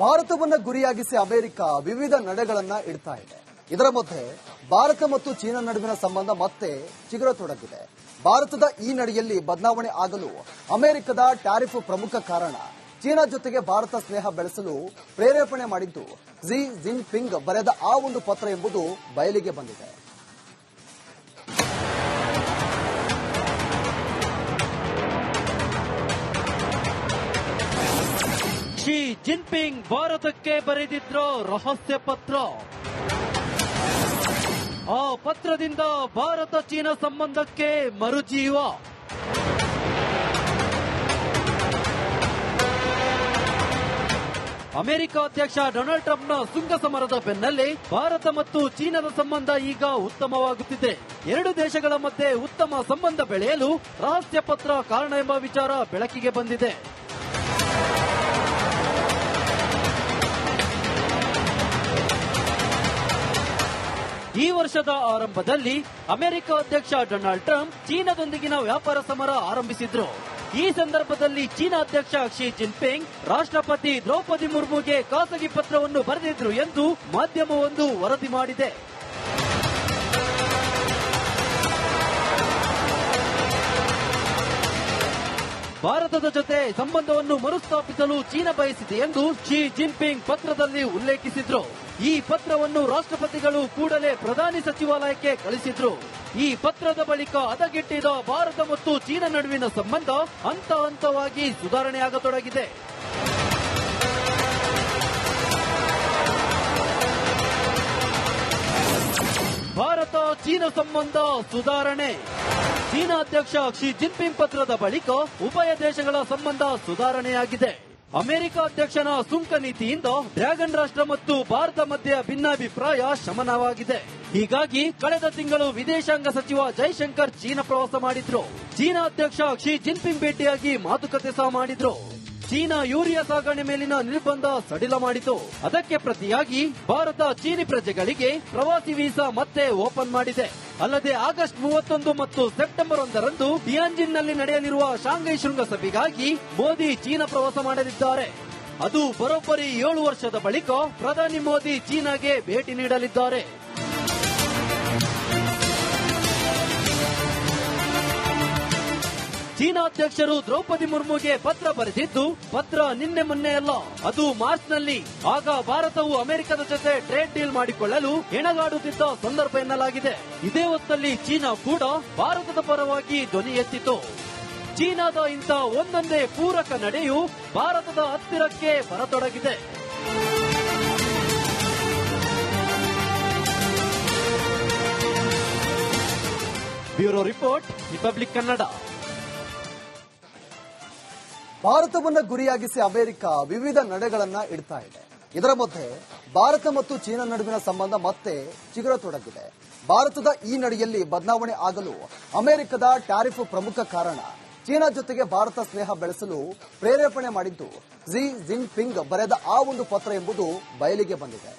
ಭಾರತವನ್ನ ಗುರಿಯಾಗಿಸಿ ಅಮೆರಿಕ ವಿವಿಧ ನಡೆಗಳನ್ನ ಇಡ್ತಾ ಇದೆ. ಇದರ ಮಧ್ಯೆ ಭಾರತ ಮತ್ತು ಚೀನಾ ನಡುವಿನ ಸಂಬಂಧ ಮತ್ತೆ ಚಿಗುರತೊಡಗಿದೆ. ಭಾರತದ ಈ ನಡೆಯಲ್ಲಿ ಬದಲಾವಣೆ ಆಗಲು ಅಮೆರಿಕದ ಟ್ಯಾರಿಫ್ ಪ್ರಮುಖ ಕಾರಣ ಚೀನಾ ಜೊತೆಗೆ ಭಾರತ ಸ್ನೇಹ ಬೆಳೆಸಲು ಪ್ರೇರೇಪಣೆ ಮಾಡಿದ್ದು, ಝಿ ಜಿನ್ಪಿಂಗ್ ಬರೆದ ಆ ಒಂದು ಪತ್ರ ಎಂಬುದು ಬಯಲಿಗೆ ಬಂದಿದೆ. ಜಿನ್ಪಿಂಗ್ ಭಾರತಕ್ಕೆ ಬರೆದಿದ್ರು ರಹಸ್ಯ ಪತ್ರ. ಆ ಪತ್ರದಿಂದ ಭಾರತ ಚೀನಾ ಸಂಬಂಧಕ್ಕೆ ಮರುಜೀವ. ಅಮೆರಿಕ ಅಧ್ಯಕ್ಷ ಡೊನಾಲ್ಡ್ ಟ್ರಂಪ್ನ ಸುಂಗ ಸಮರದ ಬೆನ್ನಲ್ಲೇ ಭಾರತ ಮತ್ತು ಚೀನಾದ ಸಂಬಂಧ ಈಗ ಉತ್ತಮವಾಗುತ್ತಿದೆ. ಎರಡು ದೇಶಗಳ ಮಧ್ಯೆ ಉತ್ತಮ ಸಂಬಂಧ ಬೆಳೆಯಲು ರಹಸ್ಯ ಪತ್ರ ಕಾರಣ ಎಂಬ ವಿಚಾರ ಬೆಳಕಿಗೆ ಬಂದಿದೆ. ಈ ವರ್ಷದ ಆರಂಭದಲ್ಲಿ ಅಮೆರಿಕ ಅಧ್ಯಕ್ಷ ಡೊನಾಲ್ಡ್ ಟ್ರಂಪ್ ಚೀನಾದೊಂದಿಗಿನ ವ್ಯಾಪಾರ ಸಮರ ಆರಂಭಿಸಿದ್ರು. ಈ ಸಂದರ್ಭದಲ್ಲಿ ಚೀನಾ ಅಧ್ಯಕ್ಷ ಶಿ ಜಿನ್ಪಿಂಗ್, ರಾಷ್ಟ್ರಪತಿ ದ್ರೌಪದಿ ಮುರ್ಮುಗೆ ಖಾಸಗಿ ಪತ್ರವನ್ನು ಬರೆದಿದ್ರು ಎಂದು ಮಾಧ್ಯಮವೊಂದು ವರದಿ ಮಾಡಿದೆ. ಭಾರತದ ಜೊತೆ ಸಂಬಂಧವನ್ನು ಮರುಸ್ಥಾಪಿಸಲು ಚೀನಾ ಬಯಸಿದೆ ಎಂದು ಶಿ ಜಿನ್ಪಿಂಗ್ ಪತ್ರದಲ್ಲಿ ಉಲ್ಲೇಖಿಸಿದ್ರು. ಈ ಪತ್ರವನ್ನು ರಾಷ್ಟ್ರಪತಿಗಳು ಕೂಡಲೇ ಪ್ರಧಾನಿ ಸಚಿವಾಲಯಕ್ಕೆ ಕಳಿಸಿದ್ರು. ಈ ಪತ್ರದ ಬಳಿಕ ಹದಗೆಟ್ಟಿದ ಭಾರತ ಮತ್ತು ಚೀನಾ ನಡುವಿನ ಸಂಬಂಧ ಹಂತ ಹಂತವಾಗಿ ಸುಧಾರಣೆಯಾಗತೊಡಗಿದೆ. ಭಾರತ ಚೀನಾ ಸಂಬಂಧ ಸುಧಾರಣೆ. ಚೀನಾ ಅಧ್ಯಕ್ಷ ಶಿ ಜಿನ್ಪಿಂಗ್ ಪತ್ರದ ಬಳಿಕ ಉಭಯ ದೇಶಗಳ ಸಂಬಂಧ ಸುಧಾರಣೆಯಾಗಿದೆ. ಅಮೆರಿಕ ಅಧ್ಯಕ್ಷನ ಸುಂಕ ನೀತಿಯಿಂದ ಡ್ರ್ಯಾಗನ್ ರಾಷ್ಟ್ರ ಮತ್ತು ಭಾರತ ಮಧ್ಯೆ ಭಿನ್ನಾಭಿಪ್ರಾಯ ಶಮನವಾಗಿದೆ. ಹೀಗಾಗಿ ಕಳೆದ ತಿಂಗಳು ವಿದೇಶಾಂಗ ಸಚಿವ ಜೈಶಂಕರ್ ಚೀನಾ ಪ್ರವಾಸ ಮಾಡಿದ್ರು. ಚೀನಾ ಅಧ್ಯಕ್ಷ ಶಿ ಜಿನ್ಪಿಂಗ್ ಭೇಟಿಯಾಗಿ ಮಾತುಕತೆ ಸಹ ಮಾಡಿದ್ರು. ಚೀನಾ ಯೂರಿಯಾ ಸಾಗಣೆ ಮೇಲಿನ ನಿರ್ಬಂಧ ಸಡಿಲ ಮಾಡಿತು. ಅದಕ್ಕೆ ಪ್ರತಿಯಾಗಿ ಭಾರತ ಚೀನಿ ಪ್ರಜೆಗಳಿಗೆ ಪ್ರವಾಸಿ ವೀಸಾ ಮತ್ತೆ ಓಪನ್ ಮಾಡಿದೆ. ಅಲ್ಲದೆ ಆಗಸ್ಟ್ ಮೂವತ್ತೊಂದು ಮತ್ತು ಸೆಪ್ಟೆಂಬರ್ ಒಂದರಂದು ಟಿಯಾನ್ಜಿನ್ನಲ್ಲಿ ನಡೆಯಲಿರುವ ಶಾಂಘೈ ಶೃಂಗಸಭೆಗಾಗಿ ಮೋದಿ ಚೀನಾ ಪ್ರವಾಸ ಮಾಡಲಿದ್ದಾರೆ. ಅದು ಬರೋಬ್ಬರಿ ಏಳು ವರ್ಷದ ಬಳಿಕ ಪ್ರಧಾನಿ ಮೋದಿ ಚೀನಾಗೆ ಭೇಟಿ ನೀಡಲಿದ್ದಾರೆ. ಚೀನಾ ಅಧ್ಯಕ್ಷರು ದ್ರೌಪದಿ ಮುರ್ಮುಗೆ ಪತ್ರ ಬರೆದಿದ್ದು, ಪತ್ರ ನಿನ್ನೆ ಮೊನ್ನೆ ಅಲ್ಲ, ಅದು ಮಾರ್ಚ್ನಲ್ಲಿ. ಆಗ ಭಾರತವು ಅಮೆರಿಕದ ಜೊತೆ ಟ್ರೇಡ್ ಡೀಲ್ ಮಾಡಿಕೊಳ್ಳಲು ಹೆಣಗಾಡುತ್ತಿದ್ದ ಸಂದರ್ಭ ಎನ್ನಲಾಗಿದೆ. ಇದೇ ಹೊತ್ತಲ್ಲಿ ಚೀನಾ ಕೂಡ ಭಾರತದ ಪರವಾಗಿ ಧ್ವನಿ ಎತ್ತಿತು. ಚೀನಾದ ಇಂಥ ಒಂದೊಂದೇ ಪೂರಕ ನಡೆಯು ಭಾರತದ ಹತ್ತಿರಕ್ಕೆ ಬರತೊಡಗಿದೆ. Bureau report, Republic Kannada. ಭಾರತವನ್ನ ಗುರಿಯಾಗಿಸಿ ಅಮೆರಿಕ ವಿವಿಧ ನಡೆಗಳನ್ನ ಇಡ್ತಾ ಇದೆ. ಇದರ ಮಧ್ಯೆ ಭಾರತ ಮತ್ತು ಚೀನಾ ನಡುವಿನ ಸಂಬಂಧ ಮತ್ತೆ ಚಿಗುರತೊಡಗಿದೆ. ಭಾರತದ ಈ ನಡೆಯಲ್ಲಿ ಬದಲಾವಣೆ ಆಗಲು ಅಮೆರಿಕದ ಟ್ಯಾರಿಫ್ ಪ್ರಮುಖ ಕಾರಣ ಚೀನಾ ಜೊತೆಗೆ ಭಾರತ ಸ್ನೇಹ ಬೆಳೆಸಲು ಪ್ರೇರೇಪಣೆ ಮಾಡಿದ್ದು, ಝಿ ಜಿನ್ಪಿಂಗ್ ಬರೆದ ಆ ಒಂದು ಪತ್ರ ಎಂಬುದು ಬಯಲಿಗೆ ಬಂದಿದೆ.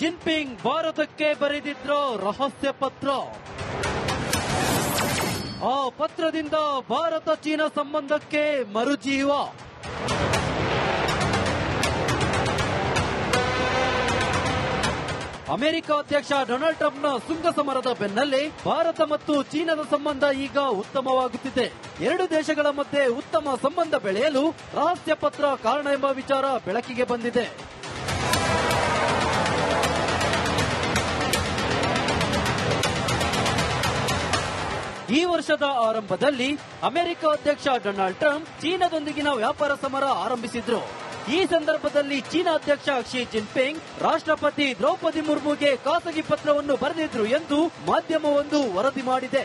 ಜಿನ್ಪಿಂಗ್ ಭಾರತಕ್ಕೆ ಬರೆದಿದ್ರು ರಹಸ್ಯ ಪತ್ರ. ಆ ಪತ್ರದಿಂದ ಭಾರತ ಚೀನಾ ಸಂಬಂಧಕ್ಕೆ ಮರುಜೀವ. ಅಮೆರಿಕ ಅಧ್ಯಕ್ಷ ಡೊನಾಲ್ಡ್ ಟ್ರಂಪ್ನ ಸುಂಗ ಸಮರದ ಬೆನ್ನಲ್ಲೇ ಭಾರತ ಮತ್ತು ಚೀನಾದ ಸಂಬಂಧ ಈಗ ಉತ್ತಮವಾಗುತ್ತಿದೆ. ಎರಡು ದೇಶಗಳ ಮಧ್ಯೆ ಉತ್ತಮ ಸಂಬಂಧ ಬೆಳೆಯಲು ರಹಸ್ಯ ಪತ್ರ ಕಾರಣ ಎಂಬ ವಿಚಾರ ಬೆಳಕಿಗೆ ಬಂದಿದೆ. ಈ ವರ್ಷದ ಆರಂಭದಲ್ಲಿ ಅಮೆರಿಕ ಅಧ್ಯಕ್ಷ ಡೊನಾಲ್ಡ್ ಟ್ರಂಪ್ ಚೀನಾದೊಂದಿಗಿನ ವ್ಯಾಪಾರ ಸಮರ ಆರಂಭಿಸಿದ್ರು. ಈ ಸಂದರ್ಭದಲ್ಲಿ ಚೀನಾ ಅಧ್ಯಕ್ಷ ಕ್ಷಿ ಜಿನ್ಪಿಂಗ್, ರಾಷ್ಟ್ರಪತಿ ದ್ರೌಪದಿ ಮುರ್ಮುಗೆ ಖಾಸಗಿ ಪತ್ರವನ್ನು ಬರೆದಿದ್ರು ಎಂದು ಮಾಧ್ಯಮವೊಂದು ವರದಿ ಮಾಡಿದೆ.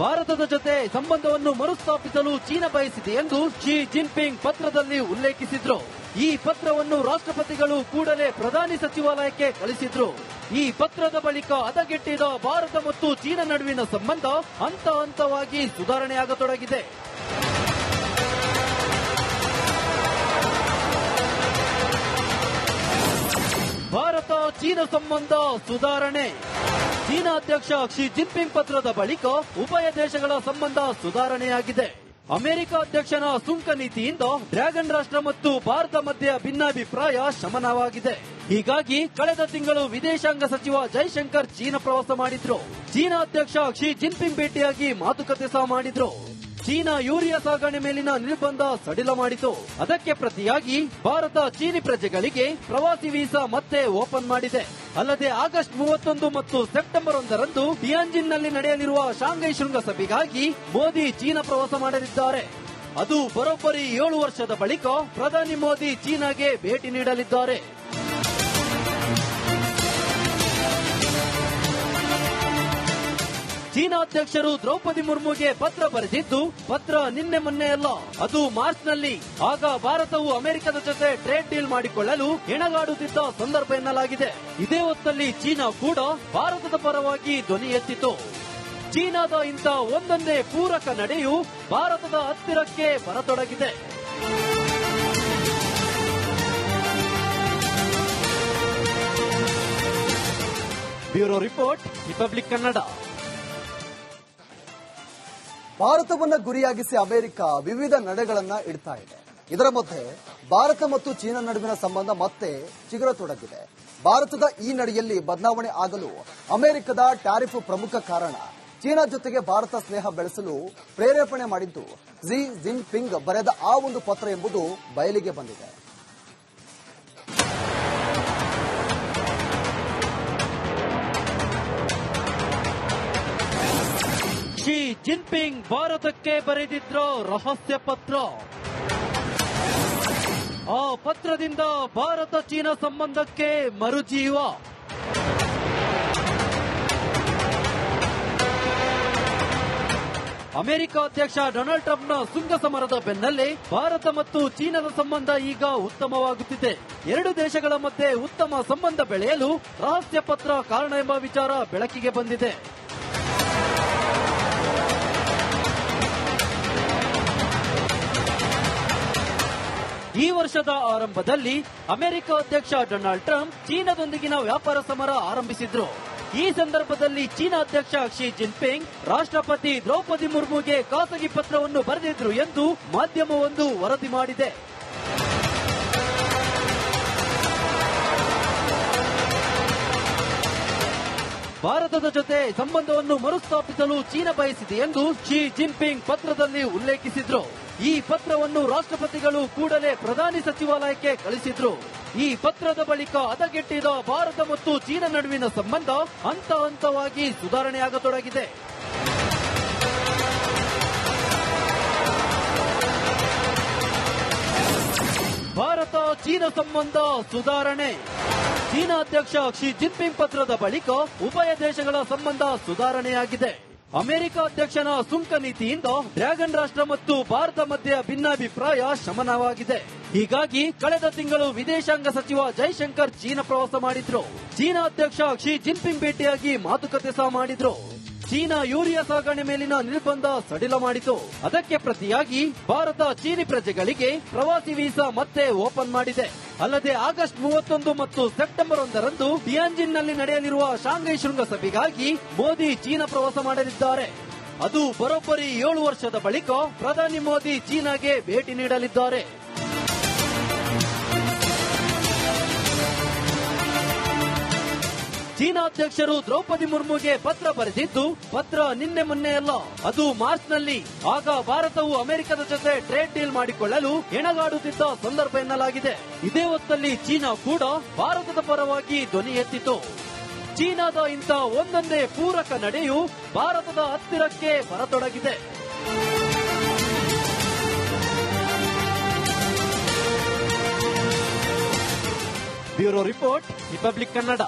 ಭಾರತದ ಜೊತೆ ಸಂಬಂಧವನ್ನು ಮರುಸ್ಥಾಪಿಸಲು ಚೀನಾ ಬಯಸಿದೆ ಎಂದು ಶಿ ಜಿನ್ಪಿಂಗ್ ಪತ್ರದಲ್ಲಿ ಉಲ್ಲೇಖಿಸಿದ್ರು. ಈ ಪತ್ರವನ್ನು ರಾಷ್ಟ್ರಪತಿಗಳು ಕೂಡಲೇ ಪ್ರಧಾನಿ ಸಚಿವಾಲಯಕ್ಕೆ ಕಳಿಸಿದ್ರು. ಈ ಪತ್ರದ ಬಳಿಕ ಹದಗೆಟ್ಟಿದ ಭಾರತ ಮತ್ತು ಚೀನಾ ನಡುವಿನ ಸಂಬಂಧ ಹಂತ ಹಂತವಾಗಿ ಸುಧಾರಣೆಯಾಗತೊಡಗಿದೆ. ಭಾರತ ಚೀನಾ ಸಂಬಂಧ ಸುಧಾರಣೆ. ಚೀನಾ ಅಧ್ಯಕ್ಷ ಶಿ ಜಿನ್ಪಿಂಗ್ ಪತ್ರದ ಬಳಿಕ ಉಭಯ ದೇಶಗಳ ಸಂಬಂಧ ಸುಧಾರಣೆಯಾಗಿದೆ. ಅಮೆರಿಕ ಅಧ್ಯಕ್ಷನ ಸುಂಕ ನೀತಿಯಿಂದ ಡ್ರ್ಯಾಗನ್ ರಾಷ್ಟ್ರ ಮತ್ತು ಭಾರತ ಮಧ್ಯೆ ಭಿನ್ನಾಭಿಪ್ರಾಯ ಶಮನವಾಗಿದೆ. ಹೀಗಾಗಿ ಕಳೆದ ತಿಂಗಳು ವಿದೇಶಾಂಗ ಸಚಿವ ಜೈಶಂಕರ್ ಚೀನಾ ಪ್ರವಾಸ ಮಾಡಿದ್ರು. ಚೀನಾ ಅಧ್ಯಕ್ಷ ಶಿ ಜಿನ್ಪಿಂಗ್ ಭೇಟಿಯಾಗಿ ಮಾತುಕತೆ ಸಹ ಮಾಡಿದ್ರು. ಚೀನಾ ಯೂರಿಯಾ ಸಾಗಣೆ ಮೇಲಿನ ನಿರ್ಬಂಧ ಸಡಿಲ ಮಾಡಿತು. ಅದಕ್ಕೆ ಪ್ರತಿಯಾಗಿ ಭಾರತ ಚೀನಿ ಪ್ರಜೆಗಳಿಗೆ ಪ್ರವಾಸಿ ವೀಸಾ ಮತ್ತೆ ಓಪನ್ ಮಾಡಿದೆ. ಅಲ್ಲದೆ ಆಗಸ್ಟ್ ಮೂವತ್ತೊಂದು ಮತ್ತು ಸೆಪ್ಟೆಂಬರ್ ಒಂದರಂದು ಟಿಯಾನ್ಜಿನ್ನಲ್ಲಿ ನಡೆಯಲಿರುವ ಶಾಂಘೈ ಶೃಂಗಸಭೆಗಾಗಿ ಮೋದಿ ಚೀನಾ ಪ್ರವಾಸ ಮಾಡಲಿದ್ದಾರೆ. ಅದು ಬರೋಬ್ಬರಿ ಏಳು ವರ್ಷದ ಬಳಿಕ ಪ್ರಧಾನಿ ಮೋದಿ ಚೀನಾಗೆ ಭೇಟಿ ನೀಡಲಿದ್ದಾರೆ. ಚೀನಾ ಅಧ್ಯಕ್ಷರು ದ್ರೌಪದಿ ಮುರ್ಮುಗೆ ಪತ್ರ ಬರೆದಿದ್ದು, ಪತ್ರ ನಿನ್ನೆ ಮೊನ್ನೆ ಅಲ್ಲ, ಅದು ಮಾರ್ಚ್ನಲ್ಲಿ ಆಗ ಭಾರತವು ಅಮೆರಿಕದ ಜೊತೆ ಟ್ರೇಡ್ ಡೀಲ್ ಮಾಡಿಕೊಳ್ಳಲು ಹೆಣಗಾಡುತ್ತಿದ್ದ ಸಂದರ್ಭ ಎನ್ನಲಾಗಿದೆ. ಇದೇ ಹೊತ್ತಲ್ಲಿ ಚೀನಾ ಕೂಡ ಭಾರತದ ಪರವಾಗಿ ಧ್ವನಿ ಎತ್ತಿತು. ಚೀನಾದ ಇಂಥ ಒಂದೊಂದೇ ಪೂರಕ ನಡೆಯು ಭಾರತದ ಹತ್ತಿರಕ್ಕೆ ಬರತೊಡಗಿದೆ. Bureau report, Republic Kannada. ಭಾರತವನ್ನ ಗುರಿಯಾಗಿಸಿ ಅಮೆರಿಕ ವಿವಿಧ ನಡೆಗಳನ್ನ ಇಡ್ತಾ ಇದೆ. ಇದರ ಮಧ್ಯೆ ಭಾರತ ಮತ್ತು ಚೀನಾ ನಡುವಿನ ಸಂಬಂಧ ಮತ್ತೆ ಚಿಗುರತೊಡಗಿದೆ. ಭಾರತದ ಈ ನಡೆಯಲ್ಲಿ ಬದಲಾವಣೆ ಆಗಲು ಅಮೆರಿಕದ ಟ್ಯಾರಿಫ್ ಪ್ರಮುಖ ಕಾರಣ ಚೀನಾ ಜೊತೆಗೆ ಭಾರತ ಸ್ನೇಹ ಬೆಳೆಸಲು ಪ್ರೇರೇಪಣೆ ಮಾಡಿದ್ದು ಜಿ ಜಿನ್ಪಿಂಗ್ ಬರೆದ ಆ ಒಂದು ಪತ್ರ ಎಂಬುದು ಬಯಲಿಗೆ ಬಂದಿದೆ. ಶಿ ಜಿನ್ಪಿಂಗ್ ಭಾರತಕ್ಕೆ ಬರೆದಿದ್ರೋ ರಹಸ್ಯ ಪತ್ರ. ಆ ಪತ್ರದಿಂದ ಭಾರತ ಚೀನಾ ಸಂಬಂಧಕ್ಕೆ ಮರುಜೀವ. ಅಮೆರಿಕ ಅಧ್ಯಕ್ಷ ಡೊನಾಲ್ಡ್ ಟ್ರಂಪ್ನ ಸುಂಗ ಸಮರದ ಬೆನ್ನಲ್ಲೇ ಭಾರತ ಮತ್ತು ಚೀನಾದ ಸಂಬಂಧ ಈಗ ಉತ್ತಮವಾಗುತ್ತಿದೆ. ಎರಡು ದೇಶಗಳ ಮಧ್ಯೆ ಉತ್ತಮ ಸಂಬಂಧ ಬೆಳೆಯಲು ರಹಸ್ಯ ಪತ್ರ ಕಾರಣ ಎಂಬ ವಿಚಾರ ಬೆಳಕಿಗೆ ಬಂದಿದೆ. ಈ ವರ್ಷದ ಆರಂಭದಲ್ಲಿ ಅಮೆರಿಕ ಅಧ್ಯಕ್ಷ ಡೊನಾಲ್ಡ್ ಟ್ರಂಪ್ ಚೀನಾದೊಂದಿಗಿನ ವ್ಯಾಪಾರ ಸಮರ ಆರಂಭಿಸಿದ್ರು. ಈ ಸಂದರ್ಭದಲ್ಲಿ ಚೀನಾ ಅಧ್ಯಕ್ಷ ಶಿ ಜಿನ್ಪಿಂಗ್, ರಾಷ್ಟ್ರಪತಿ ದ್ರೌಪದಿ ಮುರ್ಮುಗೆ ಖಾಸಗಿ ಪತ್ರವನ್ನು ಬರೆದಿದ್ರು ಎಂದು ಮಾಧ್ಯಮವೊಂದು ವರದಿ ಮಾಡಿದೆ. ಭಾರತದ ಜೊತೆ ಸಂಬಂಧವನ್ನು ಮರುಸ್ಥಾಪಿಸಲು ಚೀನಾ ಬಯಸಿದೆ ಎಂದು ಶಿ ಜಿನ್ಪಿಂಗ್ ಪತ್ರದಲ್ಲಿ ಉಲ್ಲೇಖಿಸಿದ್ರು. ಈ ಪತ್ರವನ್ನು ರಾಷ್ಟ್ರಪತಿಗಳು ಕೂಡಲೇ ಪ್ರಧಾನಿ ಸಚಿವಾಲಯಕ್ಕೆ ಕಳಿಸಿದ್ರು. ಈ ಪತ್ರದ ಬಳಿಕ ಹದಗೆಟ್ಟಿದ ಭಾರತ ಮತ್ತು ಚೀನಾ ನಡುವಿನ ಸಂಬಂಧ ಹಂತ ಹಂತವಾಗಿ ಸುಧಾರಣೆಯಾಗತೊಡಗಿದೆ. ಭಾರತ ಚೀನಾ ಸಂಬಂಧ ಸುಧಾರಣೆ. ಚೀನಾ ಅಧ್ಯಕ್ಷ ಶಿ ಜಿನ್ಪಿಂಗ್ ಪತ್ರದ ಬಳಿಕ ಉಭಯ ದೇಶಗಳ ಸಂಬಂಧ ಸುಧಾರಣೆಯಾಗಿದೆ. ಅಮೆರಿಕ ಅಧ್ಯಕ್ಷನ ಸುಂಕ ನೀತಿಯಿಂದ ಡ್ರ್ಯಾಗನ್ ರಾಷ್ಟ್ರ ಮತ್ತು ಭಾರತ ಮಧ್ಯೆ ಭಿನ್ನಾಭಿಪ್ರಾಯ ಶಮನವಾಗಿದೆ. ಹೀಗಾಗಿ ಕಳೆದ ತಿಂಗಳು ವಿದೇಶಾಂಗ ಸಚಿವ ಜೈಶಂಕರ್ ಚೀನಾ ಪ್ರವಾಸ ಮಾಡಿದ್ರು. ಚೀನಾ ಅಧ್ಯಕ್ಷ ಶಿ ಜಿನ್ಪಿಂಗ್ ಭೇಟಿಯಾಗಿ ಮಾತುಕತೆ ಸಹ ಮಾಡಿದ್ರು. ಚೀನಾ ಯೂರಿಯಾ ಸಾಗಣೆ ಮೇಲಿನ ನಿರ್ಬಂಧ ಸಡಿಲ ಮಾಡಿತು. ಅದಕ್ಕೆ ಪ್ರತಿಯಾಗಿ ಭಾರತ ಚೀನಿ ಪ್ರಜೆಗಳಿಗೆ ಪ್ರವಾಸಿ ವೀಸಾ ಮತ್ತೆ ಓಪನ್ ಮಾಡಿದೆ. ಅಲ್ಲದೆ ಆಗಸ್ಟ್ ಮೂವತ್ತೊಂದು ಮತ್ತು ಸೆಪ್ಟೆಂಬರ್ ಒಂದರಂದು ಟಿಯಾನ್ಜಿನ್ನಲ್ಲಿ ನಡೆಯಲಿರುವ ಶಾಂಘೈ ಶೃಂಗಸಭೆಗಾಗಿ ಮೋದಿ ಚೀನಾ ಪ್ರವಾಸ ಮಾಡಲಿದ್ದಾರೆ. ಅದು ಬರೋಬ್ಬರಿ ಏಳು ವರ್ಷದ ಬಳಿಕ ಪ್ರಧಾನಿ ಮೋದಿ ಚೀನಾಗೆ ಭೇಟಿ ನೀಡಲಿದ್ದಾರೆ. ಚೀನಾ ಅಧ್ಯಕ್ಷರು ದ್ರೌಪದಿ ಮುರ್ಮುಗೆ ಪತ್ರ ಬರೆದಿದ್ದು, ಪತ್ರ ನಿನ್ನೆ ಮೊನ್ನೆ ಅಲ್ಲ, ಅದು ಮಾರ್ಚ್ನಲ್ಲಿ ಆಗ ಭಾರತವು ಅಮೆರಿಕದ ಜೊತೆ ಟ್ರೇಡ್ ಡೀಲ್ ಮಾಡಿಕೊಳ್ಳಲು ಹೆಣಗಾಡುತ್ತಿದ್ದ ಸಂದರ್ಭ ಎನ್ನಲಾಗಿದೆ. ಇದೇ ಹೊತ್ತಲ್ಲಿ ಚೀನಾ ಕೂಡ ಭಾರತದ ಪರವಾಗಿ ಧ್ವನಿ ಎತ್ತಿತು. ಚೀನಾದ ಇಂಥ ಒಂದೊಂದೇ ಪೂರಕ ನಡೆಯು ಭಾರತದ ಹತ್ತಿರಕ್ಕೆ ಬರತೊಡಗಿದೆ. Bureau report, Republic Kannada.